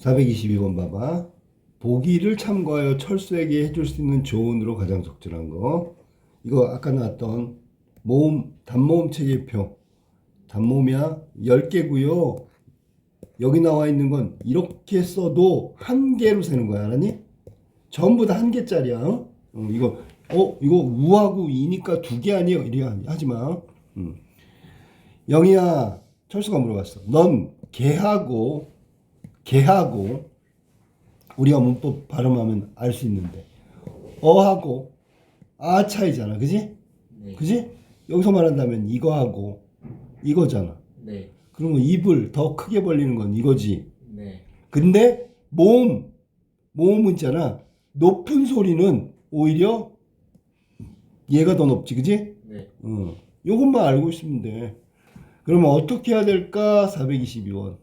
422번 봐봐. 보기를 참고하여 철수에게 해줄 수 있는 조언으로 가장 적절한 거. 이거 아까 나왔던 모음, 단모음 체계표. 단모음이야 10개고요. 여기 나와 있는 건 이렇게 써도 한 개로 세는 거야. 알았니? 전부 다 한 개짜리야. 어? 어, 이거 어 이거 우하고 이니까 두 개 아니에요? 이래 하지 마. 음. 영희야, 철수가 물어봤어. 넌 개하고 개하고 우리가 문법 발음하면 알 수 있는데 어하고 아 차이잖아, 그지? 네. 그지? 여기서 말한다면 이거하고 이거잖아. 네. 그러면 입을 더 크게 벌리는 건 이거지. 네. 근데 모음 모음은 있잖아. 높은 소리는 오히려 얘가 더 높지, 그지? 네. 어, 요것만 알고 있으면 돼. 그러면 어떻게 해야 될까? 422원.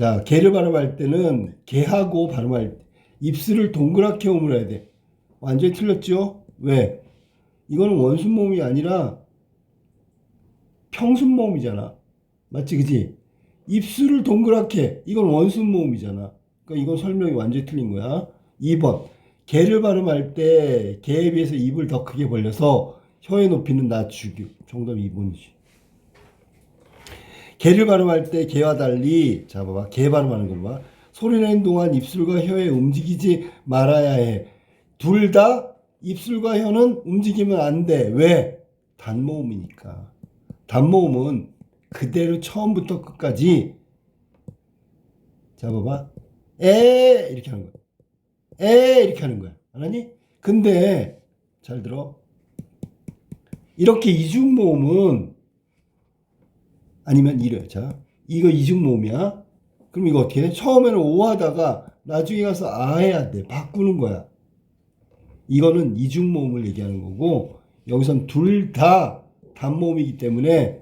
자, 개를 발음할 때는 개하고 발음할 때 입술을 동그랗게 오므려야 돼. 완전히 틀렸죠? 왜? 이거는 원순모음이 아니라 평순모음이잖아. 맞지, 그지? 입술을 동그랗게 이건 원순모음이잖아. 그러니까 이건 설명이 완전히 틀린 거야. 2번. 개를 발음할 때 개에 비해서 입을 더 크게 벌려서 혀의 높이는 낮추기. 정답 2번이지. 개를 발음할 때 개와 달리 자 봐봐 개 발음하는 거 봐. 소리 내는 동안 입술과 혀에 움직이지 말아야 해. 둘 다 입술과 혀는 움직이면 안 돼. 왜? 단모음이니까. 단모음은 그대로 처음부터 끝까지 자 봐봐 에 이렇게 하는 거야. 에 이렇게 하는 거야. 알았니? 근데 잘 들어. 이렇게 이중 모음은 아니면 이래. 자, 이거 이중 모음이야. 그럼 이거 어떻게 해? 처음에는 오 하다가 나중에 가서 아 해야 돼. 바꾸는 거야. 이거는 이중 모음을 얘기하는 거고 여기선 둘 다 단모음이기 때문에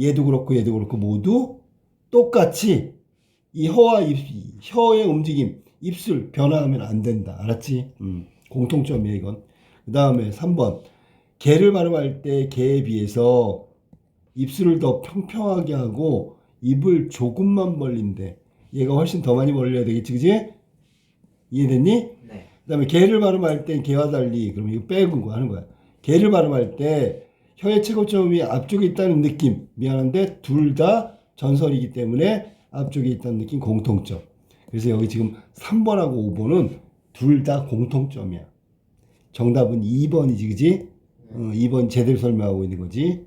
얘도 그렇고 얘도 그렇고 모두 똑같이 이 혀와 입, 혀의 움직임, 입술 변화하면 안 된다. 알았지? 음, 공통점이야 이건. 그 다음에 3번. 개를 발음할 때 개에 비해서 입술을 더 평평하게 하고 입을 조금만 벌린대. 얘가 훨씬 더 많이 벌려야 되겠지, 그지? 이해됐니? 네. 그 다음에 개를 발음할 때 개와 달리, 그러면 이거 빼고 거 하는 거야. 개를 발음할 때 혀의 최고점이 앞쪽에 있다는 느낌. 미안한데 둘 다 전설이기 때문에 앞쪽에 있다는 느낌 공통점. 그래서 여기 지금 3번하고 5번은 둘 다 공통점이야. 정답은 2번이지, 그지? 어, 2번 제대로 설명하고 있는 거지.